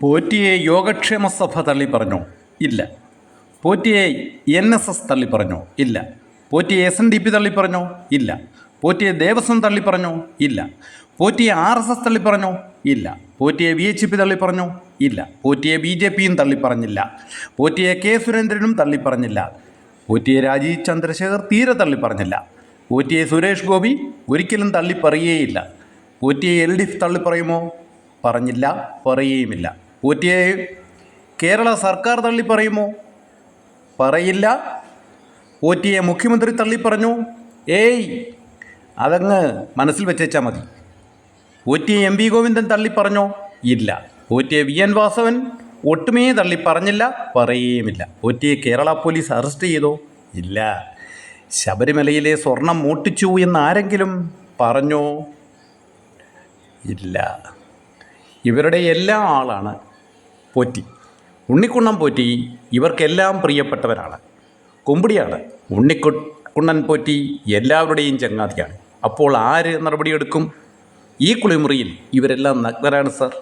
പോറ്റിയെ യോഗക്ഷേമ സഭ തള്ളി പറഞ്ഞോ? ഇല്ല. പോറ്റിയെ എൻ എസ് എസ് തള്ളി പറഞ്ഞോ? ഇല്ല. പോറ്റിയെ എസ് എൻ ഡി പി തള്ളി പറഞ്ഞോ? ഇല്ല. പോറ്റിയെ ദേവസ്വം തള്ളി പറഞ്ഞോ? ഇല്ല. പോറ്റിയെ ആർ എസ് എസ് തള്ളി പറഞ്ഞോ? ഇല്ല. പോറ്റിയെ വി എച്ച് പി തള്ളി പറഞ്ഞോ? ഇല്ല. പോറ്റിയെ ബി ജെ പിയും തള്ളി പറഞ്ഞില്ല. പോറ്റിയെ കെ സുരേന്ദ്രനും തള്ളി പറഞ്ഞില്ല. പോറ്റിയെ രാജീവ് ചന്ദ്രശേഖർ തീരെ തള്ളി പറഞ്ഞില്ല. പോറ്റിയെ സുരേഷ് ഗോപി ഒരിക്കലും തള്ളി പറയുകയില്ല. പോറ്റിയെ എൽ ഡി എഫ് തള്ളി പറയുമോ? പറഞ്ഞില്ല പറയുകയുമില്ല. പോറ്റിയെ കേരള സർക്കാർ തള്ളിപ്പറയുമോ പറയില്ല. ഊറ്റിയെ മുഖ്യമന്ത്രി തള്ളിപ്പറഞ്ഞു ഏയ് അതങ്ങ് മനസ്സിൽ വെച്ചേച്ചാൽ മതി. ഊറ്റിയെ എം വി ഗോവിന്ദൻ തള്ളി പറഞ്ഞോ? ഇല്ല. ഊറ്റിയെ വി എൻ വാസവൻ ഒട്ടുമേ തള്ളി പറഞ്ഞില്ല പറയുകയുമില്ല. ഊറ്റിയെ കേരള പോലീസ് അറസ്റ്റ് ചെയ്തോ? ഇല്ല. ശബരിമലയിലെ സ്വർണം മോട്ടിച്ചു എന്ന് ആരെങ്കിലും പറഞ്ഞോ? ഇല്ല. ഇവരുടെ എല്ലാ ആളാണ് പോറ്റി. ഉണ്ണിക്കുണ്ണൻ പോറ്റി ഇവർക്കെല്ലാം പ്രിയപ്പെട്ടവരാണ്. കുമ്പിടിയാണ്. ഉണ്ണിക്കു കുണ്ണൻ പോറ്റി എല്ലാവരുടെയും ചങ്ങാതിയാണ്. അപ്പോൾ ആര് നടപടിയെടുക്കും? ഈ കുളിമുറിയിൽ ഇവരെല്ലാം നഗ്നരാണ് സർ.